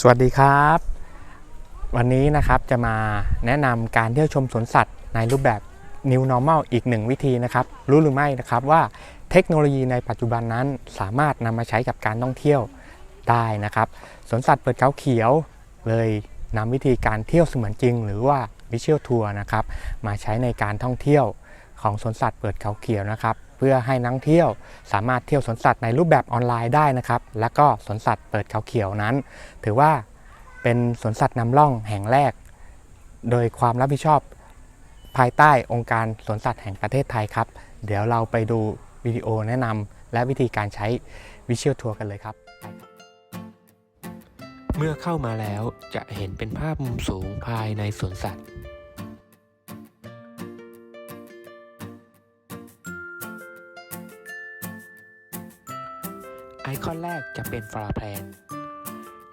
สวัสดีครับ วันนี้นะครับจะมาแนะนำการเที่ยวชมสวนสัตว์ในรูปแบบ New Normal อีกหนึ่งวิธีนะครับ รู้หรือไม่นะครับว่าเทคโนโลยีในปัจจุบันนั้นสามารถนำมาใช้กับการท่องเที่ยวได้นะครับสวนสัตว์เปิดเขาเขียว เลยนำวิธีการเที่ยวเสมือนจริง หรือว่า Visual Tour นะครับมาใช้ในการท่องเที่ยวของสวนสัตว์เปิดเขาเขียวนะครับ เพื่อให้นักเที่ยวสามารถเที่ยวสวนสัตว์ในรูปแบบออนไลน์ได้นะครับ และก็สวนสัตว์เปิดเขาเขียวนั้น ถือว่าเป็นสวนสัตว์นำร่องแห่งแรก โดยความรับผิดชอบภายใต้องค์การสวนสัตว์แห่งประเทศไทยครับ เดี๋ยวเราไปดูวิดีโอแนะนำและวิธีการใช้วิชวลทัวร์กันเลยครับ เมื่อเข้ามาแล้วจะเห็นเป็นภาพมุมสูงภายในสวนสัตว์ ไอคอนแรกจะเป็นฟลาแพลน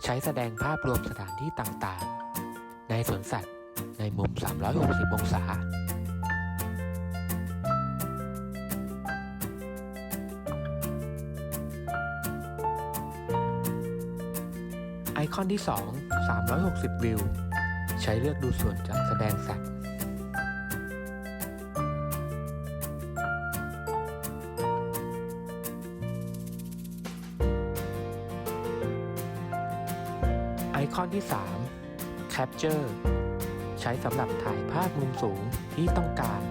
ใช้แสดงภาพรวมสถานที่ต่างๆ ในสวนสัตว์ในมุม 360 องศา ไอคอนที่ 2 360 วิว ใช้เลือกดูส่วนจากแสดงสัตว์ คอนที่ 3 Capture ใช้สำหรับถ่ายภาพมุมสูงที่ต้องการ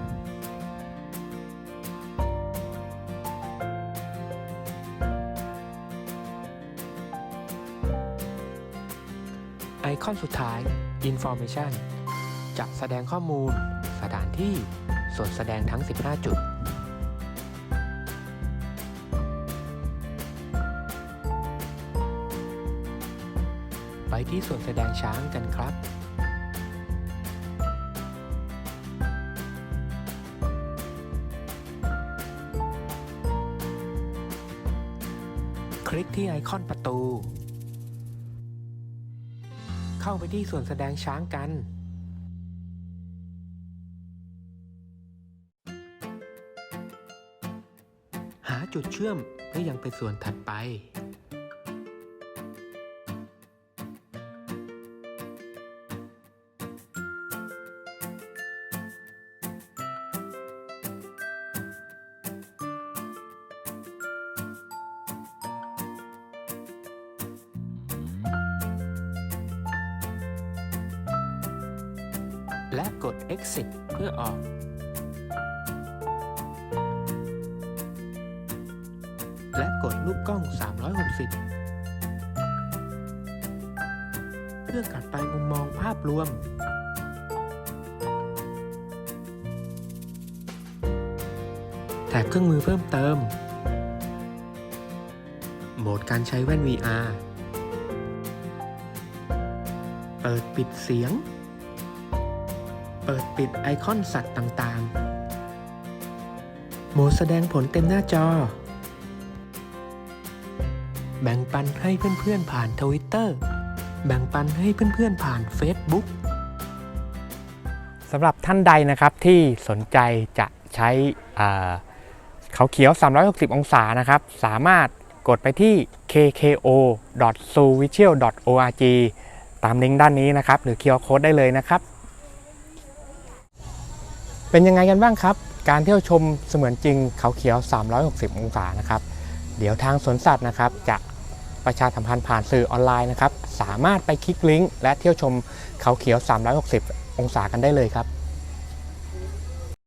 ไอคอนสุดท้าย Information จะแสดงข้อมูล สถานที่ ส่วนแสดงทั้ง 15 จุด ที่ส่วนแสดงช้างกันครับคลิกที่ไอคอนประตู เข้าไปที่ส่วนแสดงช้างกัน หาจุดเชื่อมเพื่อยังไปส่วนถัดไป และกด exit เพื่อออก และกดรูปกล้อง 360 เพื่อกลับไปมุมมองภาพรวม แถบเครื่องมือเพิ่มเติม โหมดการใช้แว่น VR เปิดปิดเสียง ปิดปิดไอคอนสัตว์ต่างๆ โหมดแสดงผลเต็มหน้าจอ แบ่งปันให้เพื่อนๆผ่านทวิตเตอร์แบ่งปันให้เพื่อนๆผ่าน Facebook สำหรับท่านใดนะครับที่สนใจจะใช้เขาเขียว 360 องศานะครับ สามารถกดไปที่ kkO.suvisual.org ตามลิงก์ด้านนี้นะครับ หรือ QR Code ได้เลยนะครับ เป็นยังไงกันบ้างครับ การเที่ยวชมเสมือนจริงเขาเขียว 360 องศานะครับ เดี๋ยวทางสวนสัตว์นะครับจะประชาสัมพันธ์ผ่านสื่อออนไลน์นะครับ สามารถไปคลิกลิงก์และเที่ยวชมเขาเขียว 360 องศากันได้เลยครับ